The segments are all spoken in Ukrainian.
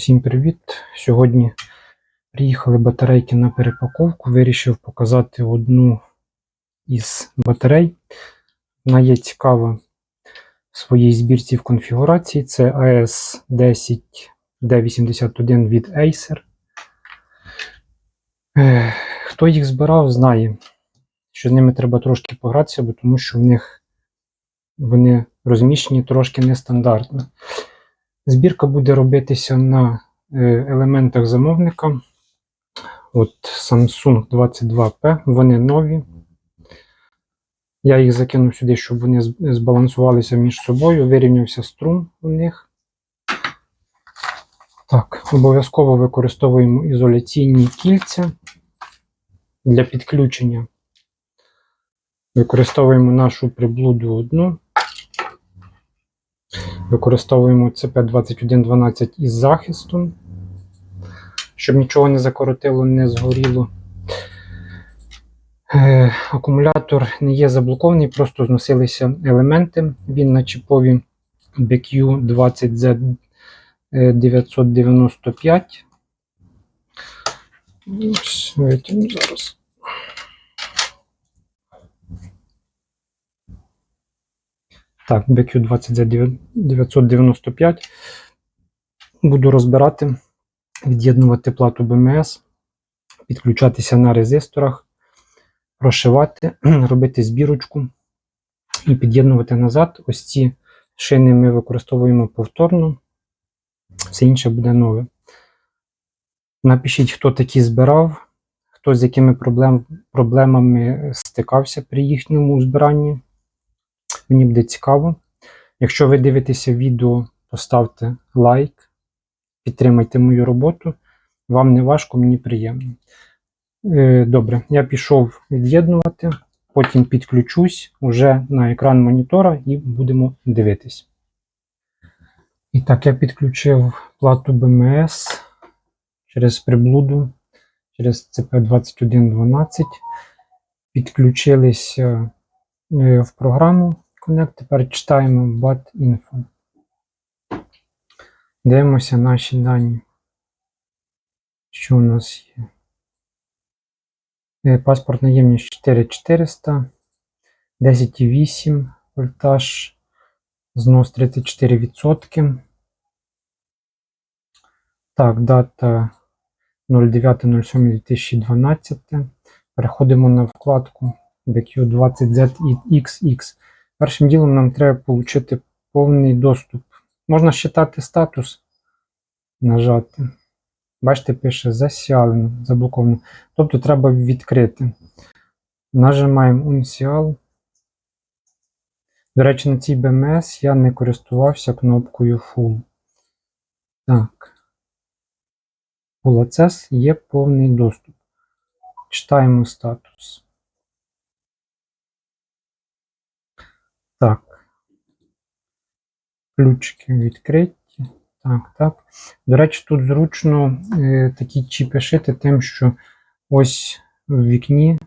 Усім привіт! Сьогодні приїхали батарейки на перепаковку. Вирішив показати одну із батарей. Вона є цікава в своїй збірці в конфігурації. Це AS10D81 від Acer. Е, Хто їх збирав, знає, що з ними треба трошки погратися, бо тому що в них вони розміщені трошки нестандартно. Збірка буде робитися на е, елементах замовника. От Samsung 22P, вони нові. Я їх закинув сюди, щоб вони збалансувалися між собою, вирівнявся струм у них. Так, обов'язково використовуємо ізоляційні кільця для підключення. Використовуємо нашу приблуду одну. Використовуємо CP2112 із захистом, щоб нічого не закоротило, не згоріло. Е, акумулятор не є заблокований, просто зносилися елементи. Він на чіпові BQ20Z995. Ось, Витягну зараз. Так, BQ20Z995. Буду розбирати, від'єднувати плату БМС, підключатися на резисторах, прошивати, робити збірочку і під'єднувати назад. Ось ці шини ми використовуємо повторно, все інше буде нове. Напишіть, хто такі збирав, хто з якими проблем, проблемами стикався при їхньому збиранні. Мені буде цікаво. Якщо ви дивитеся відео, поставте лайк, підтримайте мою роботу. Вам не важко, мені приємно. Е, Добре, я пішов від'єднувати, потім підключусь уже на екран монітора і будемо дивитись. І так, я підключив плату БМС через приблуду, через CP2112. Підключилися е, в програму Connect. Тепер читаємо BAT Info. Дивимося наші дані. Що у нас є? Паспортна ємність 4400, 10,8 вольтаж, знос 34%. Так, дата 09.07.2012. Переходимо на вкладку BQ20ZXX. Першим ділом нам треба отримати повний доступ. Можна считати статус, нажати. Бачите, пише засялено, заблоковано. Тобто треба відкрити. Нажимаємо Uncial. До речі, на цій BMS я не користувався кнопкою Full. Так. Full Access є повний доступ. Читаємо статус. Так. Ключики відкриті. Так, так. До речі, тут зручно е, такі чіпи шити тим, що ось в вікні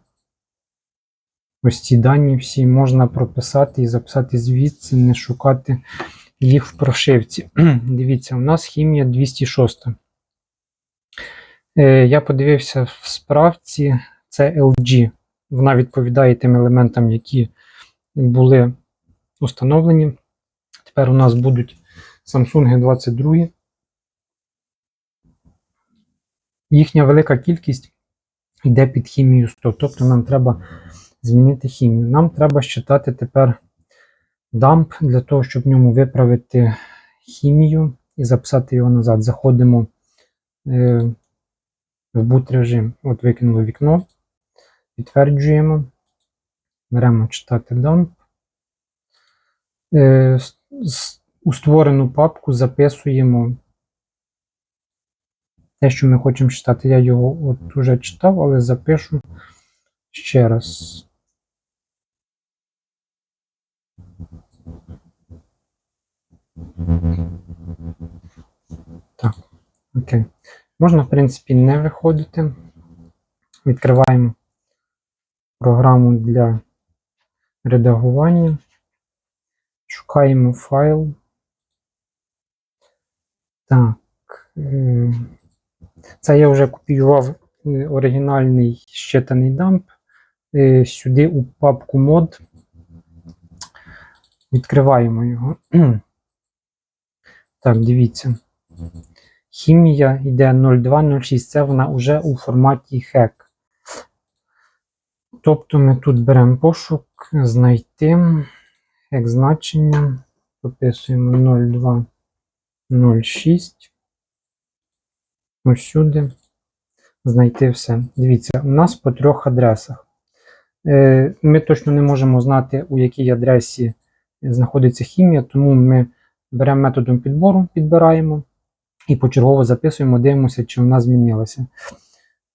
ось ці дані всі можна прописати і записати звідси, не шукати їх в прошивці. Дивіться, у нас хімія 206. Е, я подивився в справці, це LG. Вона відповідає тим елементам, які були установлені. Тепер у нас будуть Samsung 22. Їхня велика кількість йде під хімію 100. Тобто нам треба змінити хімію. Нам треба считати тепер дамп для того, щоб в ньому виправити хімію і записати його назад. Заходимо е, в boot режим. От викинули вікно, підтверджуємо. Беремо читати дамп. Е, у створену папку записуємо те, що ми хочемо читати. Я його от уже читав, але запишу ще раз. Так, окей. Можна, в принципі, не виходити. Відкриваємо програму для редагування. Шукаємо файл. Так. е, це я вже копіював е, оригінальний щитаний дамп. Е, Сюди у папку мод. Відкриваємо його. Так, дивіться. Хімія йде 0206, це вона вже у форматі HEC. Тобто ми тут беремо пошук, знайти, як значення, прописуємо 0206. Ось сюди. Знайти все. Дивіться, у нас по трьох адресах. Е, Ми точно не можемо знати, у якій адресі знаходиться хімія, тому ми беремо методом підбору, підбираємо і почергово записуємо, дивимося, чи вона змінилася.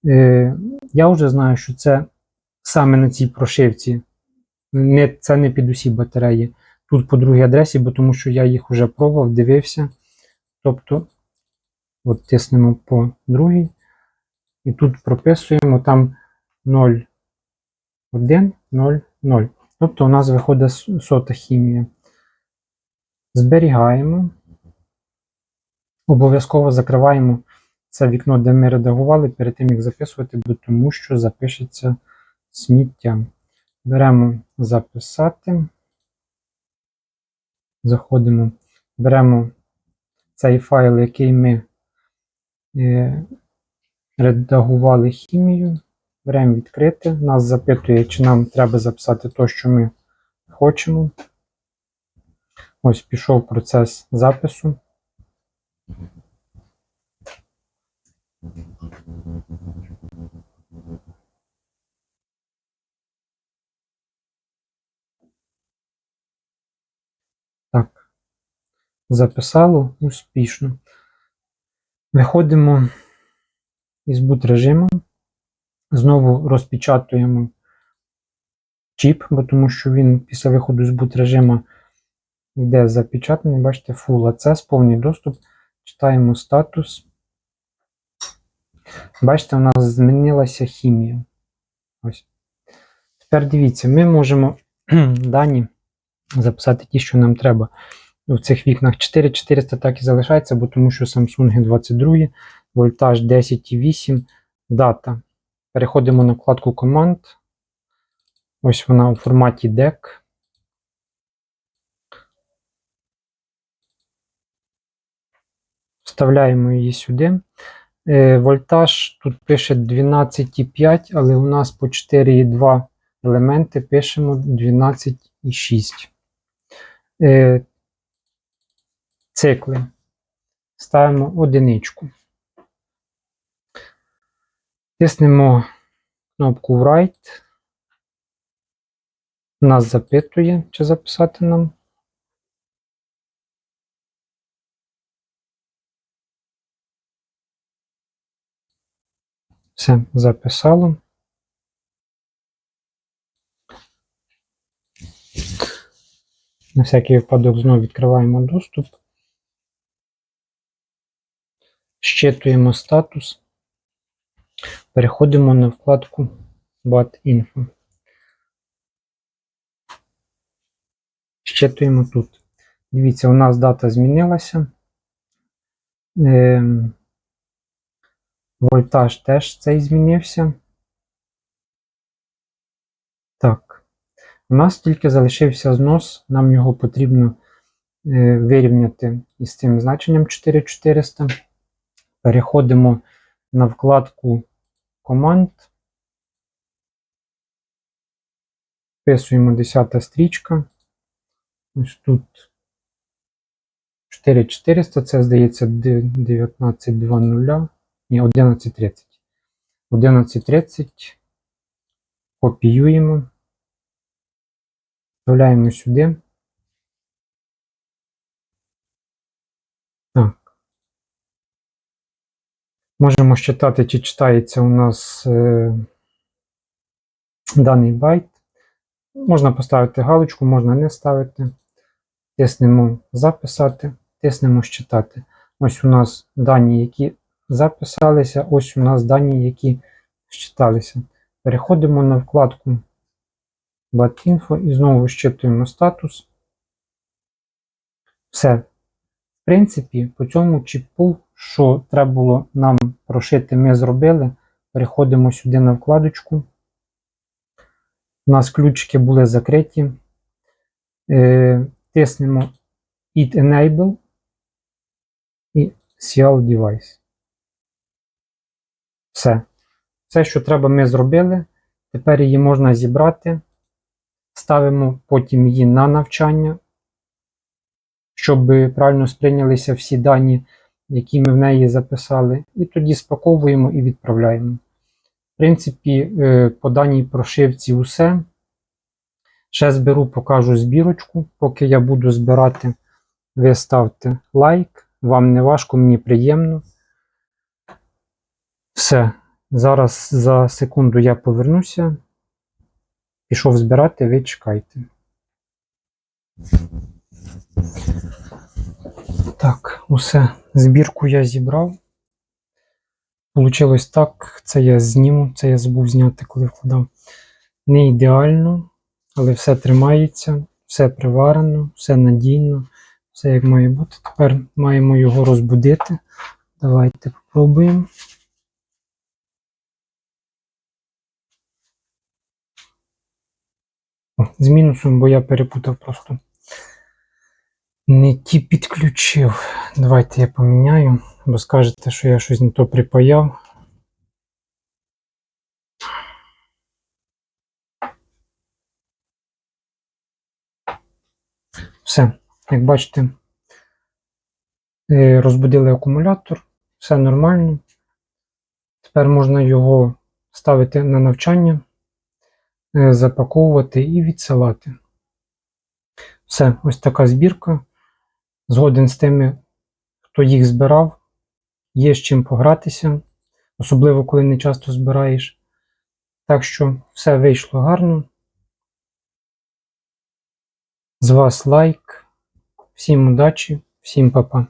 Е, Я вже знаю, що це саме на цій прошивці. Не, це не під усі батареї. Тут по другій адресі, бо тому що я їх вже пробував, дивився. Тобто, от тиснемо по другій. І тут прописуємо там 0, 1, 0, 0. Тобто у нас виходить сота хімія. Зберігаємо. Обов'язково закриваємо це вікно, де ми редагували, перед тим як записувати, бо тому що запишеться сміття. Беремо записати. Заходимо, беремо цей файл, який ми е, редагували хімію. Беремо відкрити. Нас запитує, чи нам треба записати те, що ми хочемо. Ось пішов процес запису. Так. Записало успішно. Виходимо із boot режиму. Знову розпечатуємо чіп, бо тому що він після виходу з boot режиму йде запечатаний. Бачите, Full Access, повний доступ. Читаємо статус. Бачите, у нас змінилася хімія. Ось. Тепер дивіться, ми можемо дані записати ті, що нам треба. В цих вікнах 4400 так і залишається, бо тому що Samsung 22, вольтаж 10,8, дата. Переходимо на вкладку команд. Ось вона у форматі DEC. Вставляємо її сюди. Е, Вольтаж тут пише 12,5, але у нас по 4,2 елементи пишемо 12,6. Цикли. Ставимо одиничку. Тиснемо кнопку Write. Нас запитує, чи записати нам. Все, записало. На всякий випадок знову відкриваємо доступ. Щитуємо статус. Переходимо на вкладку BAT Info. Щитуємо тут. Дивіться, у нас дата змінилася. Ем, Вольтаж теж цей змінився. Так. У нас тільки залишився знос, нам його потрібно е, вирівняти із цим значенням 4400. Переходимо на вкладку команд. Вписуємо 10 стрічка. Ось тут 4400, це здається 19.00. Ні, 11.30. 11.30. Копіюємо. Вставляємо сюди. Так. Можемо считати, чи читається у нас е, даний байт. Можна поставити галочку, можна не ставити. Тиснемо записати, тиснемо считати. Ось у нас дані, які записалися, ось у нас дані, які считалися. Переходимо на вкладку BAT-Info і знову щитуємо статус. Все. В принципі, по цьому чіпу що треба було нам прошити, ми зробили. Переходимо сюди на вкладочку. У нас ключики були закриті. Е, тиснемо It Enable і CL Device. Все. Все, що треба, ми зробили. Тепер її можна зібрати. Ставимо потім її на навчання, щоб правильно сприйнялися всі дані, які ми в неї записали. І тоді спаковуємо і відправляємо. В принципі, е, по даній прошивці усе. Ще зберу, покажу збірочку. Поки я буду збирати, ви ставте лайк. Вам не важко, мені приємно. Все. Зараз за секунду я повернуся. Пішов збирати, ви чекайте. Так, усе. Збірку я зібрав. Получилось так, це я зніму, це я забув зняти, коли вкладав. Не ідеально, але все тримається, все приварено, все надійно, все як має бути. Тепер маємо його розбудити. Давайте попробуємо. О, з мінусом, бо я перепутав просто. Не ті підключив. Давайте я поміняю, бо скажете, що я щось не то припаяв. Все, як бачите, е, розбудили акумулятор, все нормально. Тепер можна його ставити на навчання, е, запаковувати і відсилати. Все, ось така збірка. Згоден з тими, хто їх збирав, є з чим погратися, особливо коли не часто збираєш. Так що все вийшло гарно. З вас лайк. Всім удачі, всім па-па.